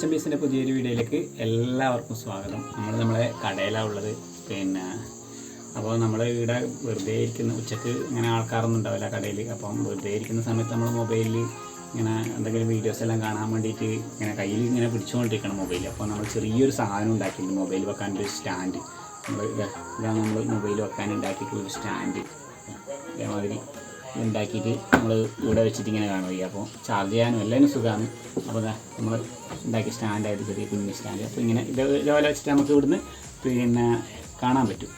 മാച്ചം ബീസിന്റെ പുതിയൊരു വീഡിയോയിലേക്ക് എല്ലാവർക്കും സ്വാഗതം. നമ്മൾ നമ്മളെ കടയിലാണ് ഉള്ളത്. പിന്നെ അപ്പോൾ നമ്മൾ ഇവിടെ വെറുതെ ഇരിക്കുന്ന ഉച്ചയ്ക്ക് ഇങ്ങനെ ആൾക്കാരൊന്നും ഉണ്ടാവില്ല കടയിൽ അപ്പം വെറുതെ ഇരിക്കുന്ന സമയത്ത് നമ്മൾ മൊബൈലിൽ ഇങ്ങനെ എന്തെങ്കിലും വീഡിയോസ് എല്ലാം കാണാൻ വേണ്ടിയിട്ട് ഇങ്ങനെ കയ്യിൽ ഇങ്ങനെ പിടിച്ചുകൊണ്ടിരിക്കണം മൊബൈൽ അപ്പോൾ നമ്മൾ ചെറിയൊരു സാധനം ഉണ്ടാക്കിയിട്ടുണ്ട് മൊബൈൽ വെക്കാനൊരു സ്റ്റാൻഡ് നമ്മൾ ഇതാ ഇതാണ് നമ്മൾ മൊബൈൽ വെക്കാൻ ഉണ്ടാക്കിയിട്ടുള്ള ഒരു സ്റ്റാൻഡ് അതേമാതിരി ഉണ്ടാക്കിയിട്ട് നമ്മൾ ഇവിടെ വെച്ചിട്ട് ഇങ്ങനെ കാണുക അപ്പോൾ ചാർജ് ചെയ്യാനും എല്ലാവരും സുഖമാണ് അപ്പോൾ നമ്മൾ ഉണ്ടാക്കിയ സ്റ്റാൻഡായിട്ട് ചെറിയ കുഞ്ഞ് സ്റ്റാൻഡ്. അപ്പോൾ ഇങ്ങനെ ഇത് ഇതേപോലെ വെച്ചിട്ട് നമുക്ക് ഇവിടുന്ന് പിന്നെ കാണാൻ പറ്റും.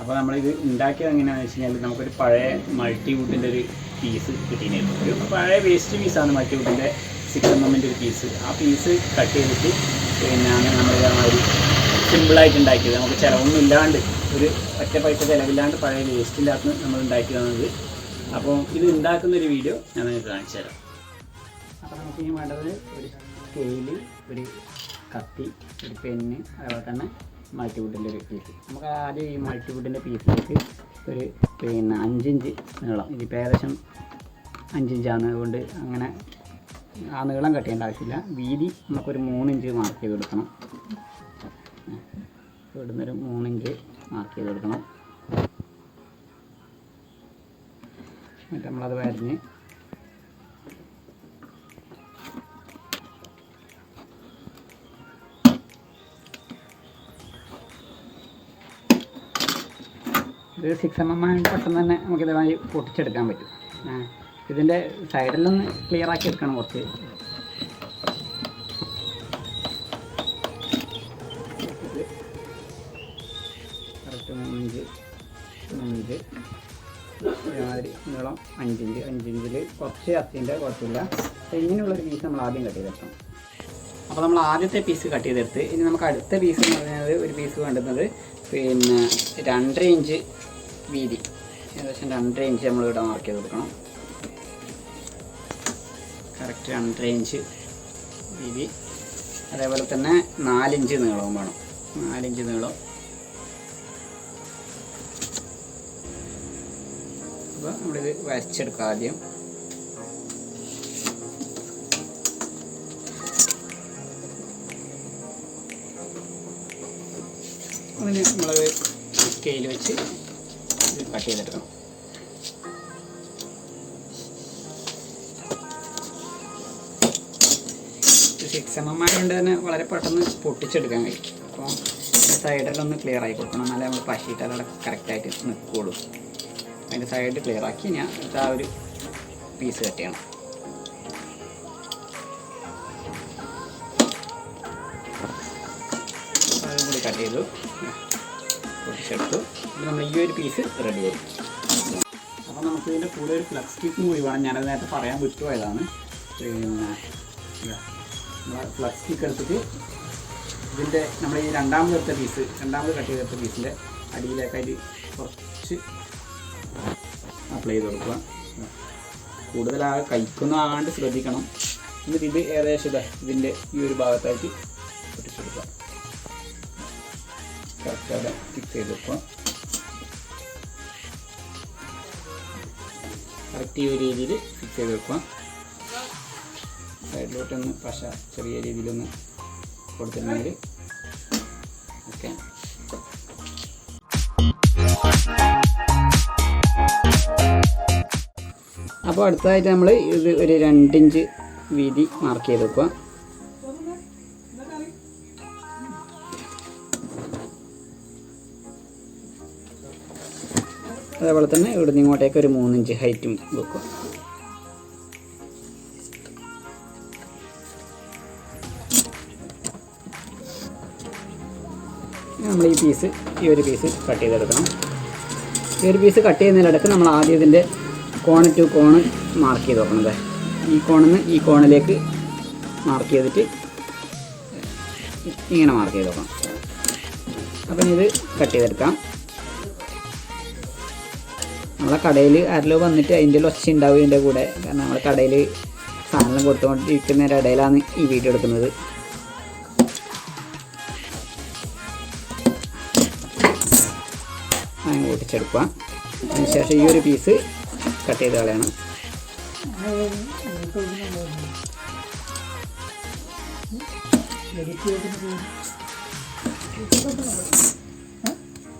അപ്പോൾ നമ്മളിത് ഉണ്ടാക്കിയത് എങ്ങനെയാണെന്ന് വെച്ച് കഴിഞ്ഞാൽ നമുക്കൊരു പഴയ മൾട്ടി വുഡിന്റെ ഒരു പീസ് കിട്ടിയിട്ടുണ്ടായിരുന്നു. ഒരു പഴയ വേസ്റ്റ് പീസാണ് മൾട്ടി വുഡിന്റെ സിക്സ് എം ഒരു പീസ് ആ പീസ് കട്ട് ചെയ്തിട്ട് പിന്നെ അങ്ങനെ നമ്മൾ ഇതേമാതിരി സിമ്പിളായിട്ട് ഉണ്ടാക്കിയത്. നമുക്ക് ചിലവൊന്നും ഇല്ലാണ്ട് ഒരു ഒറ്റ പൈസ ചിലവില്ലാണ്ട് പഴയ വേസ്റ്റിന്റെ അകത്ത് നമ്മൾ ഉണ്ടാക്കി തന്നത്. അപ്പോൾ ഇത് ഉണ്ടാക്കുന്ന ഒരു വീഡിയോ ഞാൻ നിങ്ങൾക്ക് കാണിച്ചു തരാം. അപ്പോൾ നമുക്ക് ഇനി വേണ്ടത് ഒരു സ്കെയിൽ ഒരു കത്തി ഒരു പെന്ന് അതുപോലെ തന്നെ മൾട്ടിവുഡിന്റെ ഒരു പീസ് നമുക്ക് ആദ്യം ഈ മൾട്ടി മൾട്ടിവുഡിന്റെ പീസിലേക്ക് ഒരു പിന്നെ അഞ്ചിഞ്ച് നീളം. ഇതിപ്പോൾ ഏകദേശം അഞ്ചിഞ്ചാണ് അതുകൊണ്ട് അങ്ങനെ ആ നീളം കട്ട് ആവശ്യമില്ല. വീതി നമുക്കൊരു മൂന്നിഞ്ച് മാർക്ക് ചെയ്ത് കൊടുക്കണം. ഇവിടുന്നൊരു മൂന്നിഞ്ച് മാർക്ക് ചെയ്ത് കൊടുക്കണം. എന്നിട്ട് നമ്മളത് വരഞ്ഞ് ഇത് സിക്സ് എം എം ആയതുകൊണ്ട് പെട്ടെന്ന് തന്നെ നമുക്കിതുമായി പൊട്ടിച്ചെടുക്കാൻ പറ്റും. ഇതിന്റെ സൈഡിലൊന്ന് ക്ലിയർ ആക്കി എടുക്കണം കുറച്ച്. നീളം അഞ്ചിഞ്ച് അഞ്ചിഞ്ചിൽ കുറച്ച് അത്തിന്റെ കുഴപ്പമില്ല. ഇങ്ങനെയുള്ളൊരു പീസ് നമ്മൾ ആദ്യം കട്ട് ചെയ്തെടുക്കണം അപ്പോൾ നമ്മൾ ആദ്യത്തെ പീസ് കട്ട് ചെയ്തെടുത്ത് ഇനി നമുക്ക് അടുത്ത പീസ് എന്ന് പറയുന്നത് ഒരു പീസ് വേണ്ടുന്നത് പിന്നെ രണ്ടര ഇഞ്ച് വീതി. ഏകദേശം രണ്ടര ഇഞ്ച് നമ്മൾ ഇവിടെ മാർക്ക് ചെയ്ത് കൊടുക്കണം. കറക്റ്റ് രണ്ടര ഇഞ്ച് വീതി. അതേപോലെ തന്നെ നാലിഞ്ച് നീളവും വേണം. നാലിഞ്ച് നീളം. അപ്പോൾ നമ്മളിത് വരച്ചെടുക്കാം ആദ്യം. അതിന് നമ്മളത് സ്കെയിൽ വെച്ച് കട്ട് ചെയ്തെടുക്കണം. സിക്സ് എം എം തന്നെ വളരെ പെട്ടെന്ന് പൊട്ടിച്ചെടുക്കാൻ കഴിയും. അപ്പോൾ സൈഡിലൊന്ന് ക്ലിയർ ആയി കൊടുക്കണം. എന്നാലേ നമ്മൾ പശിയിട്ട് അതവിടെ കറക്റ്റായിട്ട് നിൽക്കുകയുള്ളൂ അതിന്റെ സൈഡ് ക്ലിയർ ആക്കി ഞാൻ ആ ഒരു പീസ് കട്ട് ചെയ്യണം. കൂടി കട്ട് ചെയ്തു. പൊട്ടിച്ചെടുത്തു. നമ്മൾ ഈ ഒരു പീസ് റെഡി ആയി. അപ്പോൾ നമുക്ക് ഇതിന്റെ കൂടെ ഒരു ഫ്ലക്സ് കിറ്റും കൂടി വേണം. ഞാനത് നേരത്തെ പറയാൻ വിട്ടുപോയതാണ്. പിന്നെ ഫ്ലക്സ് സ്റ്റിക്ക് എടുത്തിട്ട് ഇതിന്റെ നമ്മൾ ഈ രണ്ടാമത് എടുത്ത പീസ് രണ്ടാമത് കട്ട് ചെയ്തെടുത്ത പീസിന്റെ അടിയിലേക്കായിട്ട് കുറച്ച് അപ്ലൈ ചെയ്ത് കൊടുക്കുക. കൂടുതൽ ആ കഴിക്കുന്ന ആണ്ട് ശ്രദ്ധിക്കണം. എന്നിട്ട് ഇത് ഏകദേശം ഇതാ ഇതിന്റെ ഈ ഒരു ഭാഗത്തായിട്ട് പൊട്ടിച്ചെടുക്കുക കറക്റ്റ് അവിടെ ഫിക്സ് ചെയ്ത് വെക്കുക കറക്റ്റ് ഈ ഒരു രീതിയിൽ ഫിക്സ് ചെയ്ത് വെക്കുക സൈഡിലോട്ടൊന്ന് പശ ചെറിയ രീതിയിലൊന്ന് കൊടുത്തിട്ടുണ്ടെങ്കിൽ ഓക്കെ. അപ്പോൾ അടുത്തതായിട്ട് നമ്മൾ ഇത് ഒരു രണ്ടിഞ്ച് വീതി മാർക്ക് ചെയ്ത് വെക്കുക. അതേപോലെ തന്നെ ഇവിടുന്ന് ഇങ്ങോട്ടേക്ക് ഒരു മൂന്നിഞ്ച് ഹൈറ്റും വെക്കുക. നമ്മൾ ഈ പീസ് ഈ ഒരു പീസ് കട്ട് ചെയ്തെടുക്കണം. ഈ ഒരു പീസ് കട്ട് ചെയ്യുന്നതിനിടയ്ക്ക് നമ്മൾ ആദ്യം ഇതിന്റെ കോണ് ടു കോണ് മാർക്ക് ചെയ്ത് വെക്കണം ദേ. ഈ കോണിൽ നിന്ന് ഈ കോണിലേക്ക് മാർക്ക് ചെയ്തിട്ട് ഇങ്ങനെ മാർക്ക് ചെയ്ത് വെക്കണം. അപ്പം ഇത് കട്ട് ചെയ്തെടുക്കാം. നമ്മളെ കടയിൽ ആരെല്ലോ വന്നിട്ട് അതിന്റെ ഒച്ച ഉണ്ടാവും ഇതിന്റെ കൂടെ. കാരണം നമ്മളെ കടയിൽ സാധനം കൊടുത്തുകൊണ്ടിരിക്കുന്നതിന്റെ ഇടയിലാണ് ഈ വീഡിയോ എടുക്കുന്നത്. പൊട്ടിച്ചെടുക്കുക അതിനുശേഷം ഈ ഒരു പീസ് കട്ട് ചെയ്ത് കളയണം.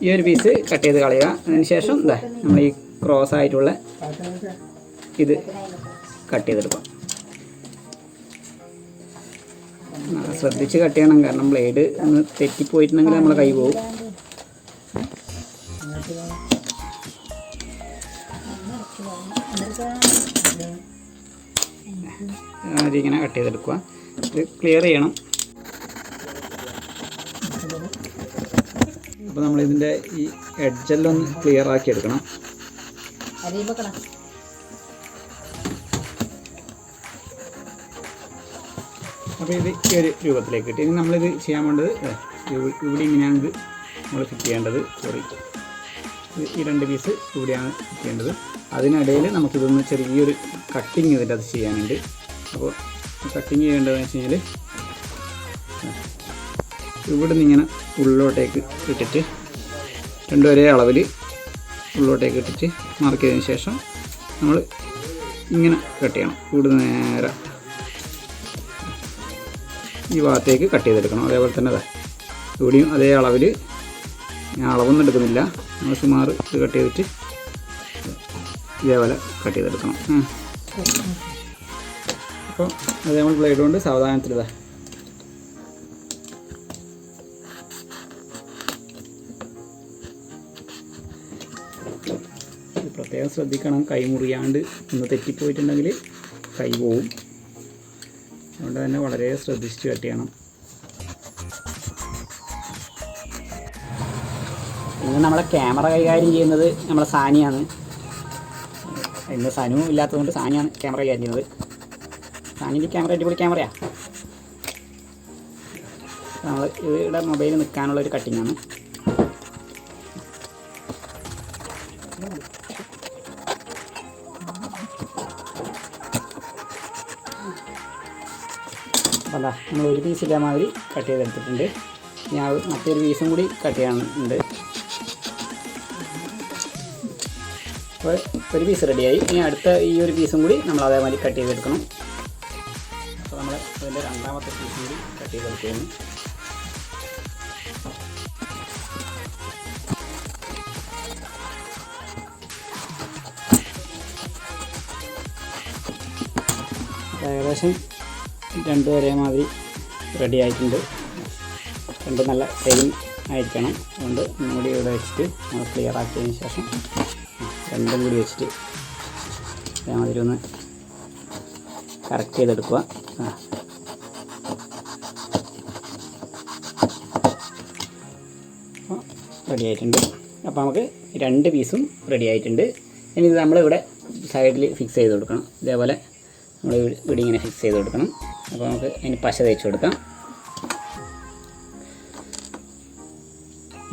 ഈ ഒരു പീസ് കട്ട് ചെയ്ത് കളയുക. അതിനുശേഷം എന്താ നമ്മൾ ഈ ക്രോസ് ആയിട്ടുള്ള ഇത് കട്ട് ചെയ്തെടുക്കാം ശ്രദ്ധിച്ച് കട്ട് ചെയ്യണം. കാരണം ബ്ലേഡ് ഒന്ന് തെറ്റിപ്പോയിട്ടുണ്ടെങ്കിൽ നമ്മളെ കൈ പോകും. ആദ്യം കട്ട് ചെയ്തെടുക്കുക. ഇത് ക്ലിയർ ചെയ്യണം. അപ്പോൾ നമ്മളിതിന്റെ ഈ എഡ്ജെല്ലാം ഒന്ന് ക്ലിയർ ആക്കി എടുക്കണം. അപ്പോൾ ഇത് ഈ ഒരു രൂപത്തിലേക്ക് കിട്ടി ഇനി നമ്മളിത് ചെയ്യാൻ വേണ്ടത് ഇവിടെ ഇങ്ങനെയാണ് ഇത് നമ്മൾ ഫിറ്റ് ചെയ്യേണ്ടത്. സോറി ഈ രണ്ട് പീസ് ഇവിടെയാണ് ചെയ്യേണ്ടത് അതിനിടയിൽ നമുക്കിതൊന്ന് ചെറിയൊരു കട്ടിങ് ഇതിന്റെ അത് ചെയ്യാനുണ്ട്. അപ്പോൾ കട്ടിങ് ചെയ്യേണ്ടതെന്ന് വെച്ച് കഴിഞ്ഞാൽ ഇവിടെ നിന്ന് ഇങ്ങനെ ഉള്ളിലോട്ടേക്ക് ഇട്ടിട്ട് രണ്ടും ഒരേ അളവിൽ ഉള്ളിലോട്ടേക്ക് ഇട്ടിട്ട് മാർക്ക് ചെയ്തതിന് ശേഷം നമ്മൾ ഇങ്ങനെ കട്ട് ചെയ്യണം. ഇവിടെ നേരെ ഈ ഭാഗത്തേക്ക് കട്ട് ചെയ്തെടുക്കണം. അതേപോലെ തന്നെ ഇവിടെയും അതേ അളവിൽ ഞാൻ അളവൊന്നും എടുക്കുന്നില്ല. നമ്മൾ സുമാർ ഇത് കട്ട് ചെയ്തിട്ട് ഇതേപോലെ കട്ട് ചെയ്തെടുക്കണം. അപ്പോൾ അത് നമ്മൾ ബ്ലേഡ് കൊണ്ട് സാവധാനത്തിലതാ. പ്രത്യേകം ശ്രദ്ധിക്കണം. കൈ മുറിയാണ്ട് ഒന്ന് തെറ്റിപ്പോയിട്ടുണ്ടെങ്കിൽ കൈ പോവും. അതുകൊണ്ട് തന്നെ വളരെ ശ്രദ്ധിച്ച് കട്ട് ചെയ്യണം. ഇന്ന് നമ്മളെ ക്യാമറ കൈകാര്യം ചെയ്യുന്നത് നമ്മളെ സാനിയാണ്. ഇന്ന് സനു ഇല്ലാത്തതുകൊണ്ട് സാനിയാണ് ക്യാമറ കൈകാര്യം ചെയ്യുന്നത്. സാനിന്റെ ക്യാമറ അടിപൊളി ക്യാമറയാണ് നമ്മൾ ഇവിടെ മൊബൈൽ നിൽക്കാനുള്ള ഒരു കട്ടിങ്ങാണ് അതാ നമ്മൾ ഒരു പീസ് ഇല്ലാമാതിരി കട്ട് ചെയ്തെടുത്തിട്ടുണ്ട്. ഞാൻ മറ്റൊരു പീസും കൂടി കട്ട് ചെയ്യാനുണ്ട്. അപ്പോൾ ഒരു പീസ് റെഡിയായി ഇനി അടുത്ത ഈ ഒരു പീസും കൂടി നമ്മൾ അതേമാതിരി കട്ട് ചെയ്തെടുക്കണം. അപ്പോൾ നമ്മൾ അതിന്റെ രണ്ടാമത്തെ പീസ് കൂടി കട്ട് ചെയ്തെടുക്കുകയാണ്. ഏകദേശം രണ്ടും ഒരേമാതിരി റെഡി ആയിട്ടുണ്ട്. രണ്ടും നല്ല സെയിം ആയിരിക്കണം. അതുകൊണ്ട് മൂടി ഇവിടെ വെച്ചിട്ട് നമ്മൾ ക്ലിയർ ആക്കിയതിന് ശേഷം രണ്ടും കൂടി വെച്ചിട്ട് അതേമാതിരി ഒന്ന് കറക്റ്റ് ചെയ്തെടുക്കുക റെഡി ആയിട്ടുണ്ട്. അപ്പോൾ നമുക്ക് രണ്ട് പീസും റെഡി ആയിട്ടുണ്ട്. ഇനി ഇത് നമ്മളിവിടെ സൈഡിൽ ഫിക്സ് ചെയ്ത് കൊടുക്കണം. ഇതേപോലെ നമ്മൾ ഇവിടെ ഇങ്ങനെ ഫിക്സ് ചെയ്ത് കൊടുക്കണം. അപ്പോൾ നമുക്ക് ഇനി പശ തേച്ച് കൊടുക്കാം.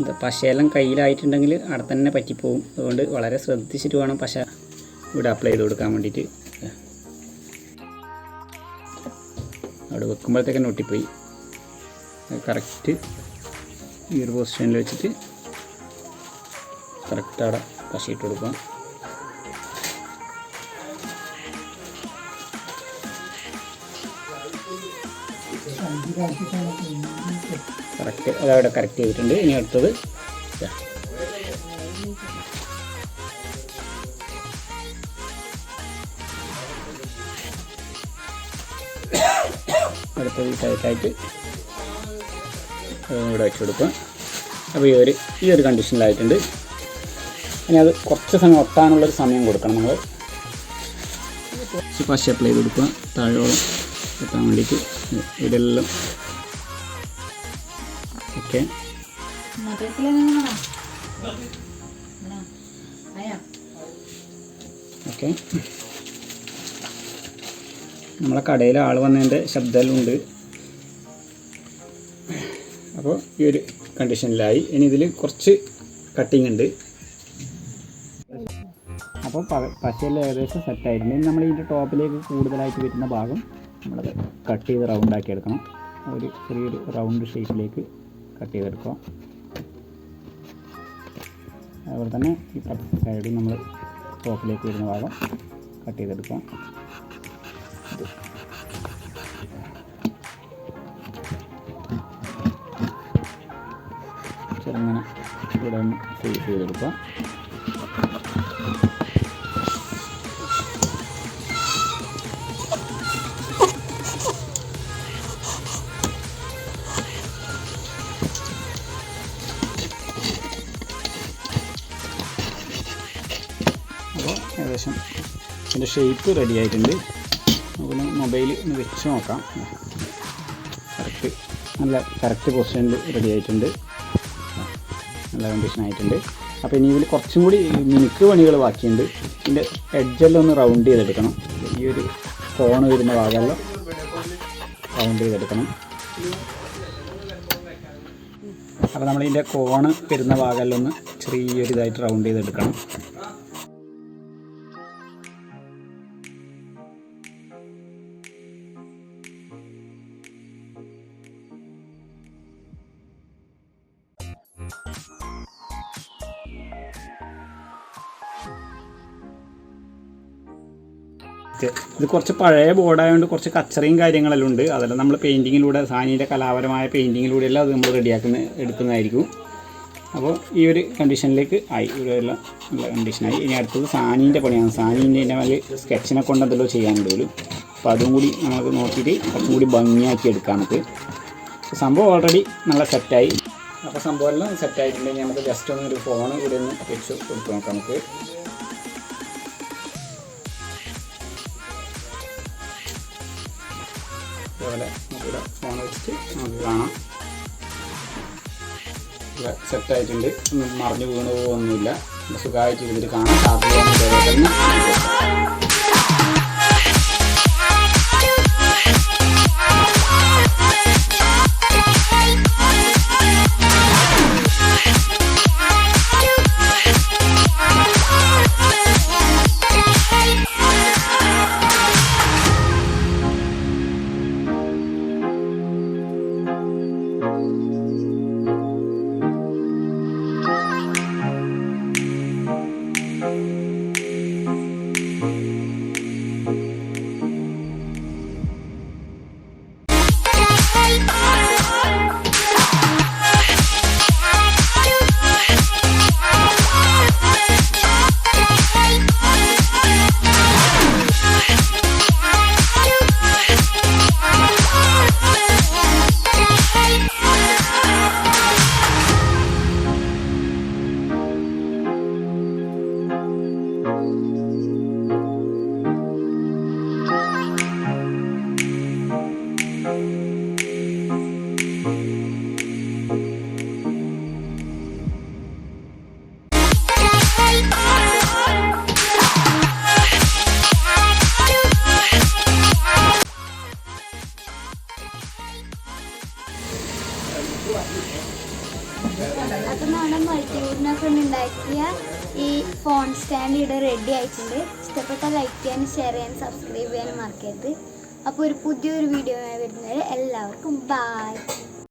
ഇത് പശയെല്ലാം കയ്യിലായിട്ടുണ്ടെങ്കിൽ അവിടെ തന്നെ പറ്റിപ്പോവും. അതുകൊണ്ട് വളരെ ശ്രദ്ധിച്ചിട്ട് വേണം പശ ഇവിടെ അപ്ലൈ ചെയ്ത് കൊടുക്കാൻ വേണ്ടിയിട്ട്. അവിടെ വെക്കുമ്പോഴത്തേക്കും ഒട്ടിപ്പോയി. കറക്റ്റ് ഈ ഒരു പൊസിഷനിൽ വെച്ചിട്ട് കറക്റ്റ് അവിടെ പശ ഇട്ട് കൊടുക്കാം കറക്റ്റ് അതവിടെ കറക്റ്റ് ചെയ്തിട്ടുണ്ട്. ഇനി അടുത്തത്. അടുത്തത് ടൈറ്റായിട്ട് ഇവിടെ വെച്ച് കൊടുക്കുക അപ്പോൾ ഈ ഒരു ഈ ഒരു കണ്ടീഷനിലായിട്ടുണ്ട് ഇനി അത് കുറച്ച് സമയം ഒട്ടാനുള്ളൊരു സമയം കൊടുക്കണം നമ്മൾ പശ അപ്ലൈ ചെയ്ത് കൊടുക്കുക. താഴോളം എത്താൻ വേണ്ടിയിട്ട്. ഇതെല്ലാം. ഓക്കെ. ഓക്കെ. നമ്മളെ കടയിൽ ആൾ വന്നതിന്റെ ശബ്ദമെല്ലാം അപ്പോൾ ഈ ഒരു കണ്ടീഷനിലായി. ഇനി ഇതിൽ കുറച്ച് കട്ടിങ് ഉണ്ട്. അപ്പോൾ പശയെല്ലാം ഏകദേശം സെറ്റായിട്ടുണ്ട് നമ്മൾ ഇതിന്റെ ടോപ്പിലേക്ക് കൂടുതലായിട്ട് വരുന്ന ഭാഗം നമ്മളത് കട്ട് ചെയ്ത് റൗണ്ടാക്കി എടുക്കണം. ഒരു ചെറിയൊരു റൗണ്ട് ഷേപ്പിലേക്ക് കട്ട് ചെയ്തെടുക്കാം. അതുപോലെ തന്നെ ഈ പത്ത് സൈഡിൽ നമ്മൾ ടോപ്പിലേക്ക് വരുന്ന ഭാഗം കട്ട് ചെയ്തെടുക്കാം. ചെറുങ്ങനെ ഇവിടെ ഒന്ന് ഷേപ്പ് ചെയ്തെടുക്കാം. ഇതിന്റെ ഷേപ്പ് റെഡി ആയിട്ടുണ്ട്. നമുക്കൊന്ന് മൊബൈൽ ഒന്ന് വെച്ച് നോക്കാം. കറക്റ്റ് നല്ല കറക്റ്റ് പൊസിഷനിൽ റെഡി ആയിട്ടുണ്ട്. നല്ല കണ്ടീഷൻ ആയിട്ടുണ്ട്. അപ്പോൾ ഇനി ഇതിൽ കുറച്ചും കൂടി മിനുക്ക് പണികൾ ബാക്കിയുണ്ട്. ഇതിന്റെ എഡ്ജെല്ലാം ഒന്ന് റൗണ്ട് ചെയ്തെടുക്കണം. ഈ ഒരു ഫോൺ വരുന്ന ഭാഗമെല്ലാം റൗണ്ട് ചെയ്തെടുക്കണം. അപ്പോൾ നമ്മളിതിന്റെ കോണ് വരുന്ന ഭാഗമെല്ലാം ഒന്ന് ചെറിയൊരു ഇതായിട്ട് റൗണ്ട് ചെയ്തെടുക്കണം. ഇത് ഇത് കുറച്ച് പഴയ ബോർഡായതുകൊണ്ട് കുറച്ച് കച്ചറയും കാര്യങ്ങളെല്ലാം ഉണ്ട്. അതെല്ലാം നമ്മൾ പെയിന്റിങ്ങിലൂടെ സാനിയുടെ കലാപരമായ പെയിന്റിങ്ങിലൂടെ എല്ലാം അത് നമ്മൾ റെഡിയാക്കുന്ന എടുക്കുന്നതായിരിക്കും. അപ്പോൾ ഈ ഒരു കണ്ടീഷനിലേക്ക് ആയി. ഇവിടെ എല്ലാം നല്ല കണ്ടീഷനായി ഇനി അടുത്തത് സാനീന്റെ പണിയാണ്. സാനീന്റെ ഇതിന്റെ മേലെ സ്കെച്ചിനെ കൊണ്ട് എന്തെല്ലോ ചെയ്യാനുണ്ട് അപ്പോൾ അതും കൂടി നമുക്ക് നോക്കിയിട്ട് കുറച്ചും കൂടി ഭംഗിയാക്കി എടുക്കാം നമുക്ക്. സംഭവം ഓൾറെഡി നല്ല സെറ്റായി അപ്പോൾ സംഭവം എല്ലാം സെറ്റായിട്ടുണ്ടെങ്കിൽ നമുക്ക് ജസ്റ്റ് ഒന്ന് ഒരു ഫോൺ ഇവിടെ നിന്ന് വെച്ച് കൊടുത്ത് നോക്കാം നമുക്ക്. കാണാം. സെറ്റ് സെറ്റായിട്ടുണ്ട് ഒന്നും മറിഞ്ഞു വീണ് പോകുന്നില്ല സുഖമായിട്ട് ഇരുന്നിട്ട് കാണാം. അപ്പം നമ്മുടെ മൾട്ടിവുഡിനെ കൊണ്ട് ഈ ഫോൺ സ്റ്റാൻഡ് ഇവിടെ റെഡി ആയിട്ടുണ്ട്. ഇഷ്ടപ്പെട്ട ലൈക്ക് ചെയ്യാനും ഷെയർ ചെയ്യാനും സബ്സ്ക്രൈബ് ചെയ്യാനും മറക്കരുത്. അപ്പോൾ ഒരു പുതിയൊരു വീഡിയോ വരുന്നത് എല്ലാവർക്കും ബായ്